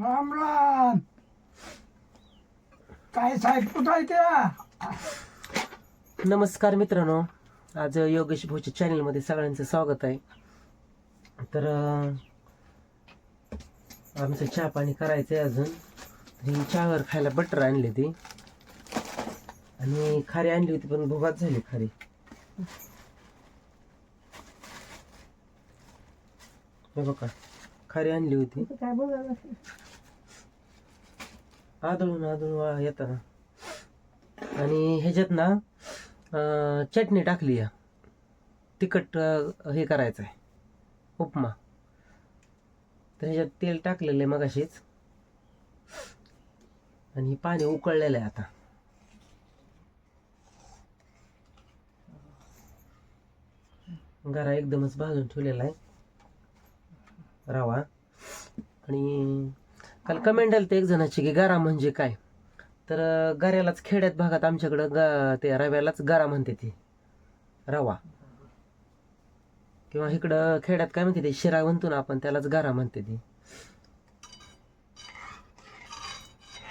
राम राम. काय साहेब कुठं आहे त्या? नमस्कार मित्रांनो. आज योगेश भाऊच्या चॅनलमध्ये सगळ्यांचं स्वागत आहे. तर अं, आमचं चहा पाणी करायचं आहे अजून. ही चहावर खायला बटर आणली ती. आणि खारी आणली होती पण भुगात झाली खारी. हे बघा. खारी आणली होती. काय बोलायला आदळून आदळून वा- येताना. आणि ह्याच्यात ना अं, चटणी टाकली या. तिखट अं, हे करायचं आहे उपमा. तर ह्याच्यात तेल टाकलेलं आहे मगाशीच. आणि पाणी उकळलेलं आहे आता. गरा एकदमच भाजून ठेवलेला आहे. रवा. आणि काल कमेंट आली एक जणाची की गारा म्हणजे काय? तर गाऱ्यालाच खेड्यात भागात आमच्याकडं गा ते रव्यालाच गारा म्हणते ती. रवा. किंवा इकडं खेड्यात काय म्हणते ते शिरा म्हणतो ना आपण त्यालाच गारा म्हणते ती.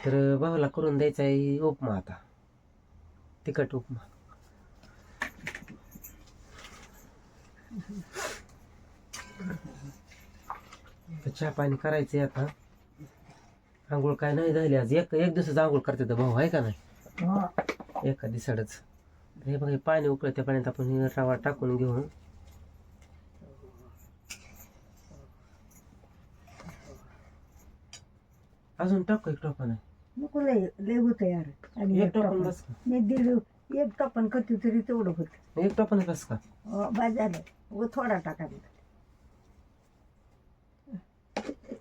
तर भावाला करून द्यायचा आहे उपमा आता. तिखट उपमा. तर चहा पाणी करायचंय आता. आंघोळ काय नाही झाली आज. एक एक दिवसाच आंघोळ करते तर भाऊ आहे का नाही? हा, एका दिवसाडच हे बघा हे पाणी उकळत्या. पाण्यात आपण रवा टाकून घेऊ. अजून टाकू एक टोपा नाही नको लय लय होत यार. आणि एक टोपण बस का? मी दीड एक टोपण करते तरी तेवढं होत. एक टोपण बस का? व थोडा टाकायचा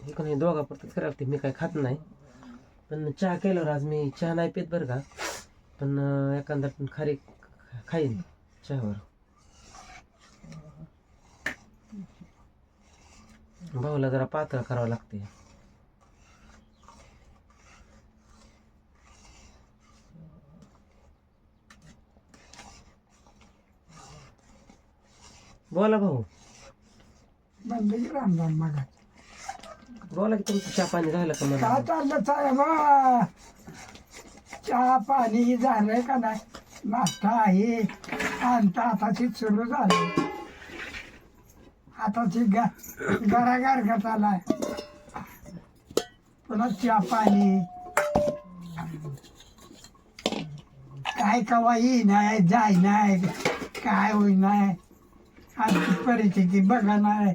हे कोणी दोघा परत करावं लागते मी काय खात नाही. पण चहा केल्यावर आज मी चहा नाही पित बरं का. पण अं, एखादा पण खारी खाईन चहावर. भाऊला जरा पातळ करावं लागते बोला भाऊ. राम राम बोला की तुमचं चहा पाणी झालं का काय चाललं साहेब चहा पाणी झालंय का नाही? नाश्ता आहे. आणि आताची सुरू झाली. आताची गा गरागार आलाय. पुन्हा चहा पाणी. काय कवा येई नाही जाय नाही काय होई नाही आजची परिस्थिती बघा नाही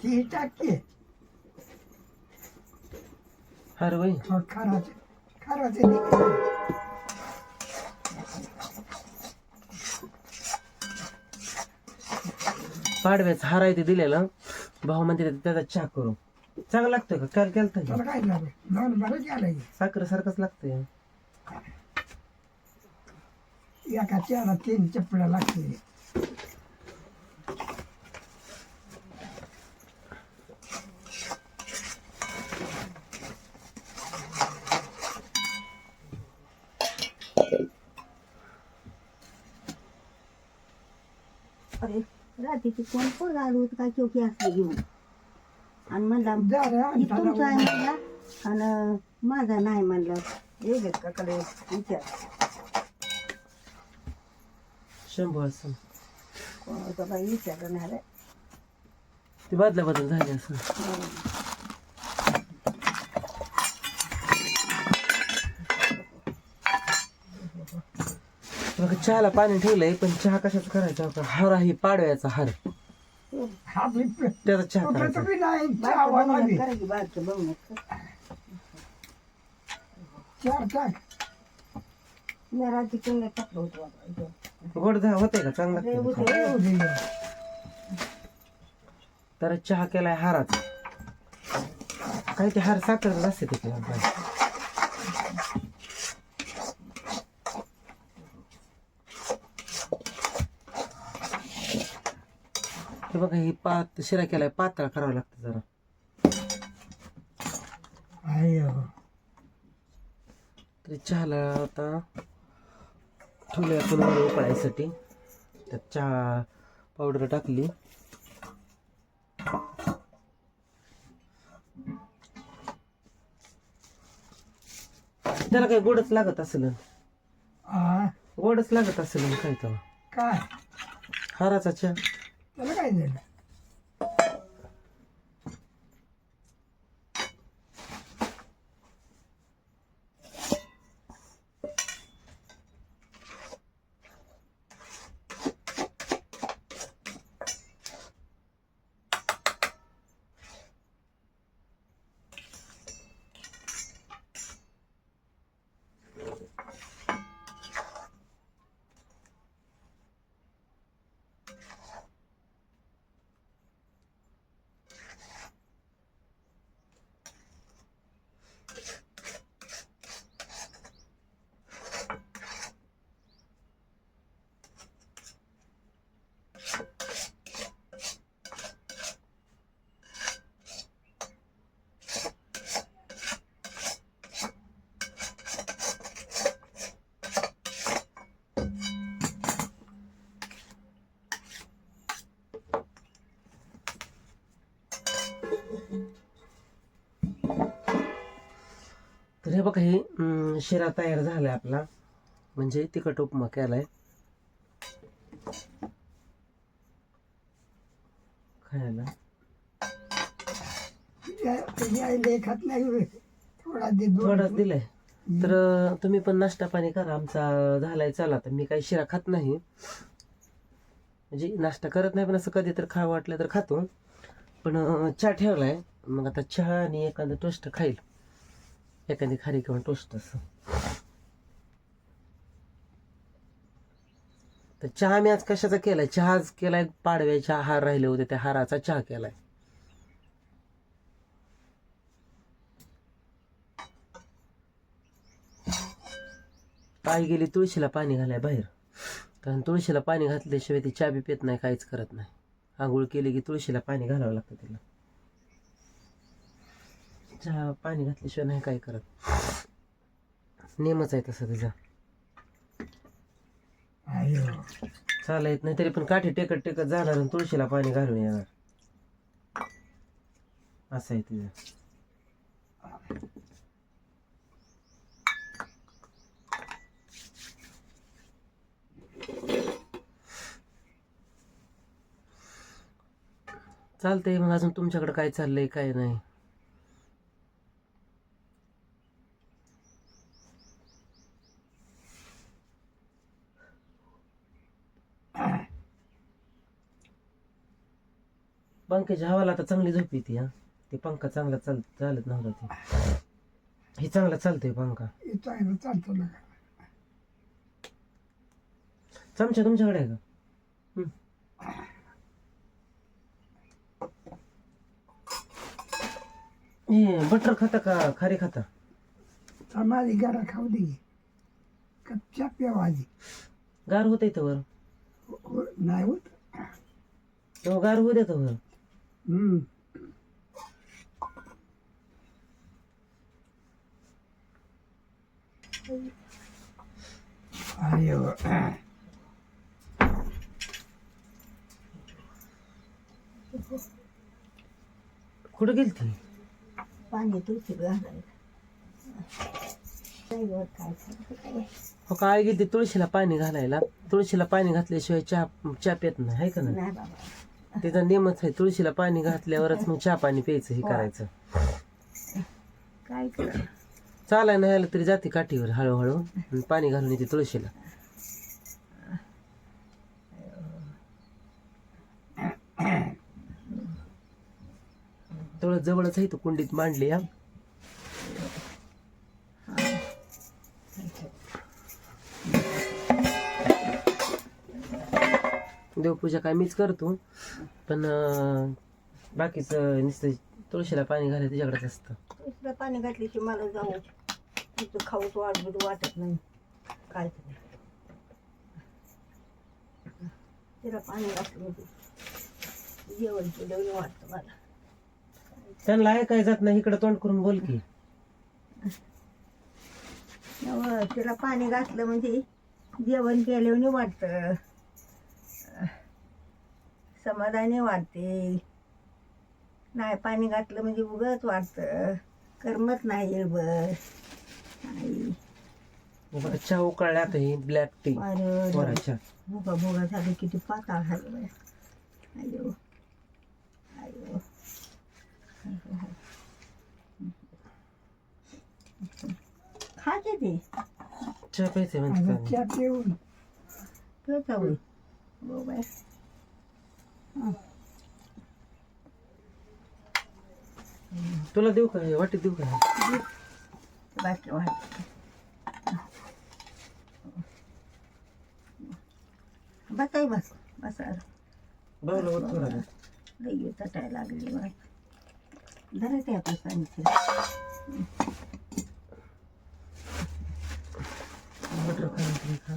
ती टाकी. अरे वय खराचे खराचे निघाले. पाडव्याचं हार ते दिलेलं. भाऊ म्हणते त्याचा चहा करू. चांगला लागतोय का? काल केलं त्याला काय झालं बरं साखर सारखंच लागतंय. एका चहाला तीन चपड्या लागते अरे रात्रीची कोण कोण आलो होतं काय चौकी असली घेऊन? आणि म्हणला जा रे ही तुमचा आहे म्हणला. आणि माझा नाही म्हणलं. हे घेत का कडे विचार. शंभू असं. कोण होतं बाई विचारलं नाही रे. ते बदला बदल झाले असं. बघा चहाला पाणी ठेवलंय पण चहा कशाचा करायचा होता? हार आहे पाडव्याचा हार. त्याचा चहा करायचा. होतं इथं. गोड होते का चांगला? तर चहा केलाय हाराचा. काही ते हार साखर असते तिथे हे बघा ही पात शिरा केलाय पातळ करावं लागतं जरा. तर चहाला आता ठेवले आपण उकळायसाठी त्यात चहा पावडर टाकली. त्याला काही गोडच लागत असेल? गोडच लागत असेल काय तर काय? हाराचा चहा. त्याला काय हे बघा हे शिरा तयार झालाय आपला. म्हणजे तिखट उपमा केलाय. खायला. त्याची नाही थोडा थोडाच दिलाय. तर तुम्ही पण नाश्ता पाणी करा. आमचा झालाय चला. तर मी काही शिरा खात नाही. म्हणजे नाश्ता करत नाही पण असं कधी तर खा वाटलं तर खातो. पण चहा ठेवलाय. मग आता चहा आणि एखादं टोस्ट खाईल. एखादी खारी किंवा टोस्ट असं तर चहा मी आज कशाचा केलाय? चहा आज केलाय पाडव्याच्या हार राहिले होते त्या हाराचा चहा केलाय. पाय गेली तुळशीला पाणी घालाय बाहेर. कारण तुळशीला पाणी घातल्याशिवाय ती चहा बी नाही काहीच करत नाही. आंघोळ केली की तुळशीला पाणी घालावं लागतं तिला. चहा पाणी घातल्याशिवाय नाही काय करत. नेमच आहे तसं तिचा. आयो चाला येत नाही तरी पण काठी टेकत टेकत जाणार आणि तुळशीला पाणी घालून येणार. असं आहे तिचं. चालतंय मग अजून तुमच्याकडे काय चाललंय काय नाही. पंख्याच्या हवाला आता चांगली झोप येते हा. ते पंखा चांगला चाल चालत नव्हता ते. हे चांगला चालतोय पंखा. हे चांगलं चालतो ना. चमचा तुमच्याकडे आहे का? हं. हे बटर खाता का खारी खाता? समाधी घरा खाऊ दे. कच्च्या प्यावा आधी गार होत येतं वर हो- हो- नाही होत. तेव्हा गार होऊ देतं वर हम्म. आयो कुठं गेली ती पाणी तुळशी घालायला काय काय हो काय गेली तुळशीला पाणी घालायला. तुळशीला पाणी घातल्याशिवाय चहा चहा पित नाही आहे का नाही? नाही बाबा. त्याचा नियमच आहे तुळशीला पाणी घातल्यावरच मग चहा पाणी प्यायचं हे करायचं. काय कर? चालाय नाही आलं तरी जाते काठीवर हळूहळू आणि पाणी घालून येते तुळशीला. तुळस जवळच आहे तो कुंडीत मांडली हा. देवपूजा काय मीच करतो. पण बाकीचं नुसतं तुळशीला पाणी घालायला तिच्याकडेच असतं. तुळशीला पाणी घातली की मला जाऊ तिथं खाऊच वाट वाटत नाही. काय तरी. तिला पाणी घातलं म्हणजे जेवण केलं वाटतं मला. त्यांना ऐकाय जात नाही इकडे तोंड करून बोल की. तिला पाणी घातलं म्हणजे जेवण केल्याने वाटतं. समाधानी वाटते. नाही पाणी घातलं म्हणजे उगच वाटतं. करमत नाही येळभर आई हे बघा चहा उकळल्या आता ही ब्लॅक टी अरे वराच्या. भुगा भुगा झाली किती पाताळ झालं बाई. अयो. अयो. खा की ते. चहा प्यायचे म्हणते का? चहा पिऊन. होय हो बाय. तुला देऊ का? हे वाटीत देऊ का? बाकी वाट. बसाय बस. बसा बाबूला होत थोडा. लई तटायला लागली बाय जरा ते आता सांगते बटर खायला खा.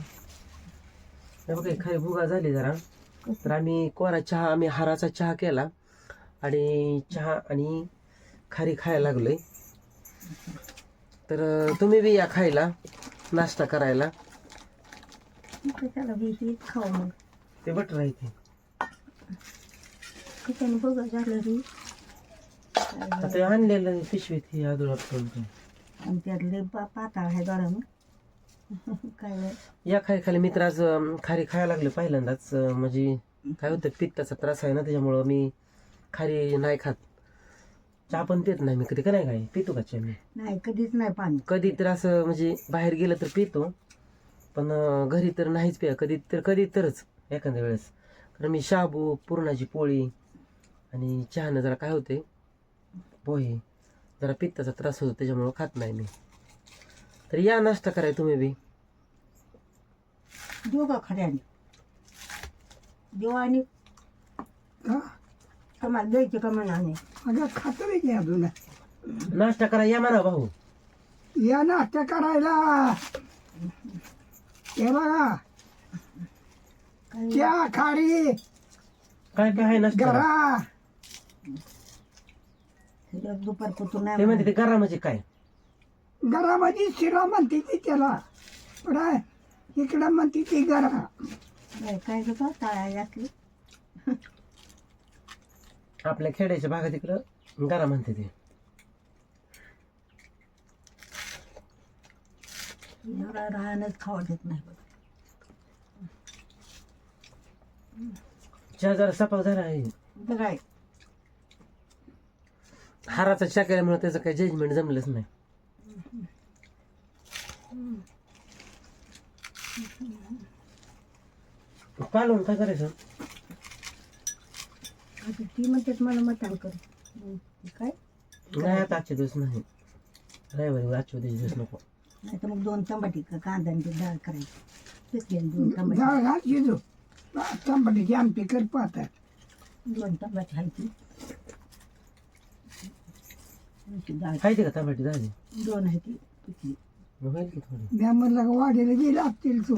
हे बघा खाली भुगा झाली जरा. तर आम्ही कोरा चहा आम्ही हाराचा चहा केला. आणि चहा आणि खारी खायला लागलोय. तर तुम्ही बी या खायला नाश्ता करायला. बेशी खाऊ मग. ते बटर आहे ते. बघा झालं रे आता आणलेलं पिशवीत ही आदुळात आणि त्यातले पाताळ आहे जरा मग. काय. या खाय खाली मित्र आज अं, खारी खायला लागले पहिल्यांदाच. अं, म्हणजे काय होतं पित्ताचा त्रास आहे ना त्याच्यामुळं मी खारी नाही खात. चहा पण पित नाही मी. कधी का नाही काय पितो का चहा मी? नाही कधीच नाही पाणी. कधी तर असं म्हणजे बाहेर गेलं तर पितो. पण अं, घरी तर नाहीच पिया. कधी तर कधी तरच एखाद्या वेळेस. कारण मी शाबू पुरणाची पोळी आणि चहानं जरा काय होते पोहे. जरा पित्ताचा त्रास होतो त्याच्यामुळं खात नाही मी. तर या नाश्ता कराय तुम्ही बी. देऊ का खऱ्याने देऊ आणि. हा? तुम्हाला द्यायचे का मनाने अगं खात्री घे अजून. नाश्ता करा या म्हणा भाऊ. या नाश्ता करायला. हे बघा. काय? चहा खारी. काय काय आहे नाश्ता गरा तिला दुपार कुठून ते नाही म्हणते. ते गरा म्हणजे काय? गरामध्ये शिरा म्हणते ती त्याला. पण इकडं म्हणते ती गरा बाई, काय टाळा घातली आपल्या खेड्याच्या भागात इकडं गरा म्हणते ते. एवढा राहणंच खावा देत नाही बघ. चहा जरा सपाक झाला आहे. बघाय हाराचा चहा केल्यामुळे त्याचं काही जजमेंट जमलंच नाही. कालवून काय करायचं? आता ती म्हणतात मला मटण कर. मग काय? नाही आता आजचे दिवस नाही. रविवारी आजच्या दिवस नको. नाही तर मग दोन टमाटे का कांदा आणि ते डाळ करायची. दोन टमाटे डाळ घाल शिजू तांबटीची आमटी कर पाहतात. दोन टमाटे ती. ती डाळ. खायची का तांबटी झाली? दोन आहे ती पिकली. मग होईल की थोडी? द्या म्हणलं वाढीला गेले असतील तू.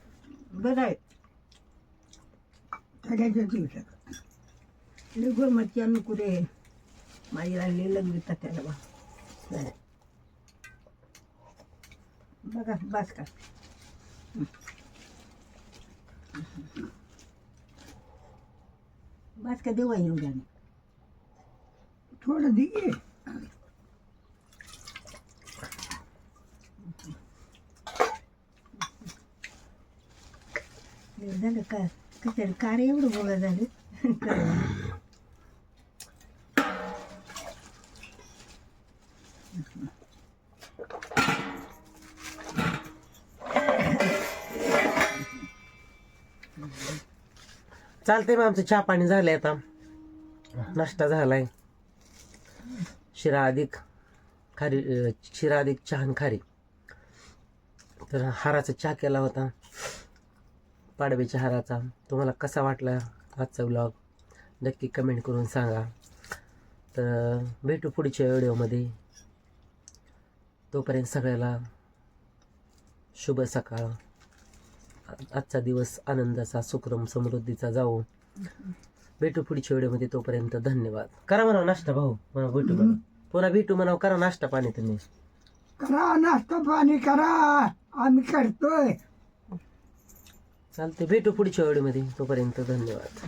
बरं आहे सगळ्याच्या दिवसात निघून मच्छी आम्ही कुठे? माझी राहिली लग्न त्याला बा. बघा बस का बस का देऊ एवढ्या थोडं दिगे झालं का? कार एवढं बोला झालं? चालतंय मग आमचं चहा पाणी झालंय आता. नाश्ता झालाय. शिरा अधिक खारी शिरा अधिक चहा खारी. तर हाराचा चहा केला होता. पाडव्याच्या हाराचा तुम्हाला कसा वाटला आजचा ब्लॉग नक्की कमेंट करून सांगा. तर भेटू पुढच्या व्हिडिओमध्ये. तोपर्यंत सगळ्याला शुभ सकाळ. आजचा दिवस आनंदाचा सुक्रम समृद्धीचा जाऊ भेटू पुढच्या व्हिडिओमध्ये तोपर्यंत धन्यवाद. करा म्हणा नाश्ता भाऊ. म्हणा भेटू म्हणा पुन्हा भेटू म्हणावं करा नाश्ता पाणी तुम्ही. करा नाश्ता पाणी करा. आम्ही करतोय. चालते भेटू पुढच्या व्हिडिओमध्ये. तोपर्यंत धन्यवाद.